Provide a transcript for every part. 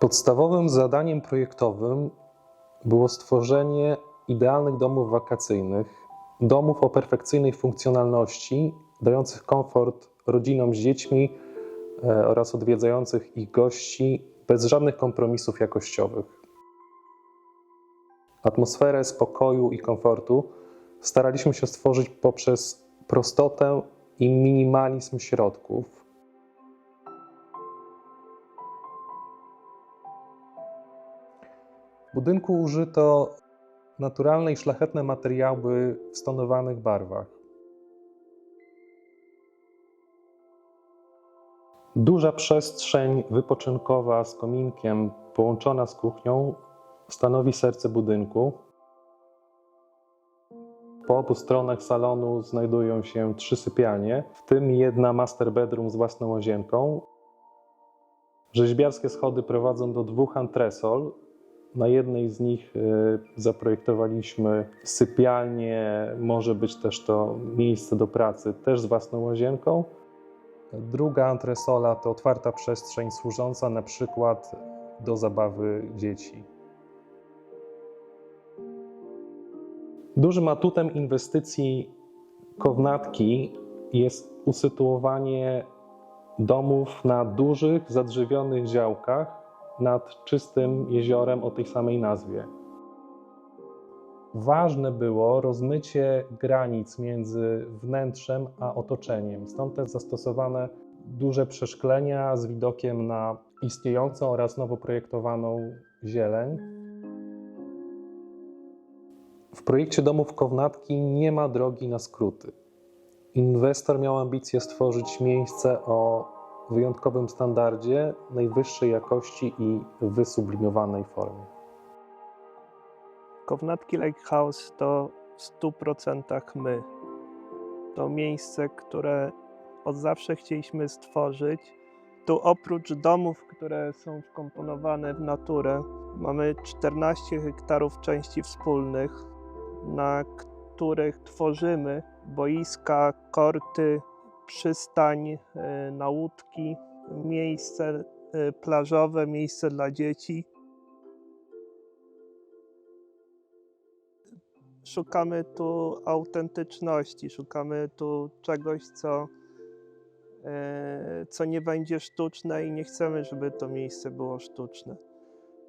Podstawowym zadaniem projektowym było stworzenie idealnych domów wakacyjnych, domów o perfekcyjnej funkcjonalności, dających komfort rodzinom z dziećmi e, oraz odwiedzających ich gości bez żadnych kompromisów jakościowych. Atmosferę spokoju i komfortu staraliśmy się stworzyć poprzez prostotę i minimalizm środków. Budynku użyto naturalne i szlachetne materiały w stonowanych barwach. Duża przestrzeń wypoczynkowa z kominkiem połączona z kuchnią stanowi serce budynku. Po obu stronach salonu znajdują się trzy sypialnie, w tym jedna master bedroom z własną łazienką. Rzeźbiarskie schody prowadzą do dwóch antresol. Na jednej z nich y, zaprojektowaliśmy sypialnię, może być też to miejsce do pracy, też z własną łazienką. Druga antresola to otwarta przestrzeń służąca na przykład do zabawy dzieci. Dużym atutem inwestycji Kownatki jest usytuowanie domów na dużych, zadrzewionych działkach nad czystym jeziorem o tej samej nazwie. Ważne było rozmycie granic między wnętrzem a otoczeniem, stąd też zastosowane duże przeszklenia z widokiem na istniejącą oraz nowo projektowaną zieleń. W projekcie domów Kownatki nie ma drogi na skróty. Inwestor miał ambicje stworzyć miejsce o wyjątkowym standardzie, najwyższej jakości i wysublimowanej formie. Kownatki Lighthouse to w 100% my. To miejsce, które od zawsze chcieliśmy stworzyć. Tu oprócz domów, które są wkomponowane w naturę, mamy 14 hektarów części wspólnych, na których tworzymy boiska, korty, przystań e, na łódki, miejsce e, plażowe, miejsce dla dzieci. Szukamy tu autentyczności, szukamy tu czegoś, co, e, co nie będzie sztuczne i nie chcemy, żeby to miejsce było sztuczne.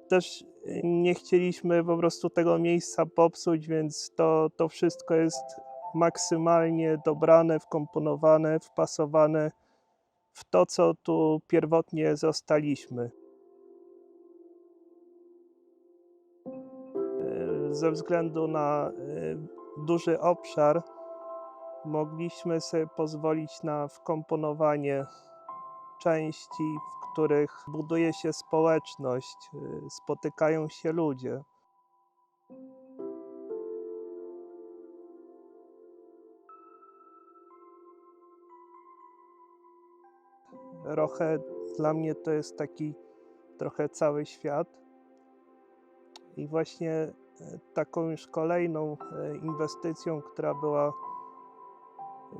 Też nie chcieliśmy po prostu tego miejsca popsuć, więc to, to wszystko jest maksymalnie dobrane, wkomponowane, wpasowane w to, co tu pierwotnie zostaliśmy. E, Ze względu na e, duży obszar mogliśmy sobie pozwolić na wkomponowanie części, w których buduje się społeczność, e, spotykają się ludzie. Trochę dla mnie to jest taki trochę cały świat. I właśnie e, taką już kolejną e, inwestycją, która była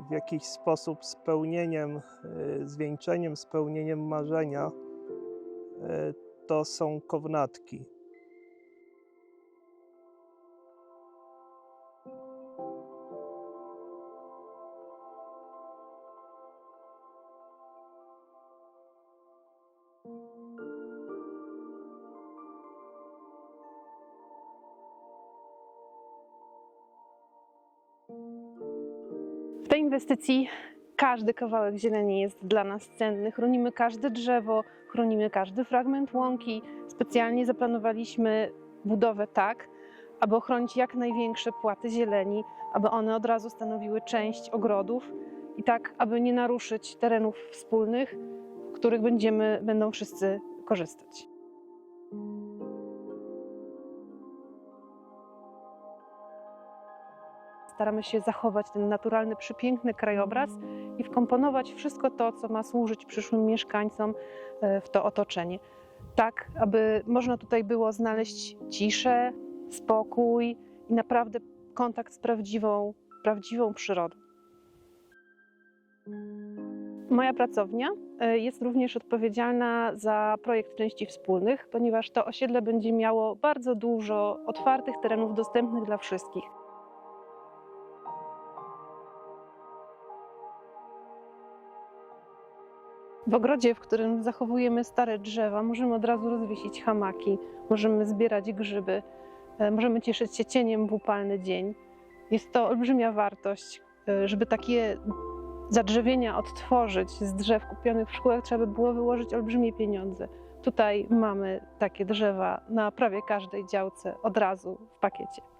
w jakiś sposób spełnieniem, e, zwieńczeniem, spełnieniem marzenia, to są kownatki. Tej inwestycji każdy kawałek zieleni jest dla nas cenny. Chronimy każde drzewo, chronimy każdy fragment łąki. Specjalnie zaplanowaliśmy budowę tak, aby ochronić jak największe płaty zieleni, aby one od razu stanowiły część ogrodów i tak, aby nie naruszyć terenów wspólnych, w których będziemy, będą wszyscy korzystać. Staramy się zachować ten naturalny, przepiękny krajobraz i wkomponować wszystko to, co ma służyć przyszłym mieszkańcom e, w to otoczenie. Tak, aby można tutaj było znaleźć ciszę, spokój i naprawdę kontakt z prawdziwą, prawdziwą przyrodą. Moja pracownia e, jest również odpowiedzialna za projekt części wspólnych, ponieważ to osiedle będzie miało bardzo dużo otwartych terenów dostępnych dla wszystkich. W ogrodzie, w którym zachowujemy stare drzewa, możemy od razu rozwiesić hamaki, możemy zbierać grzyby, e, możemy cieszyć się cieniem w upalny dzień. Jest to olbrzymia wartość, e, żeby takie zadrzewienia odtworzyć z drzew kupionych w szkółach, trzeba by było wyłożyć olbrzymie pieniądze. Tutaj mamy takie drzewa na prawie każdej działce od razu w pakiecie.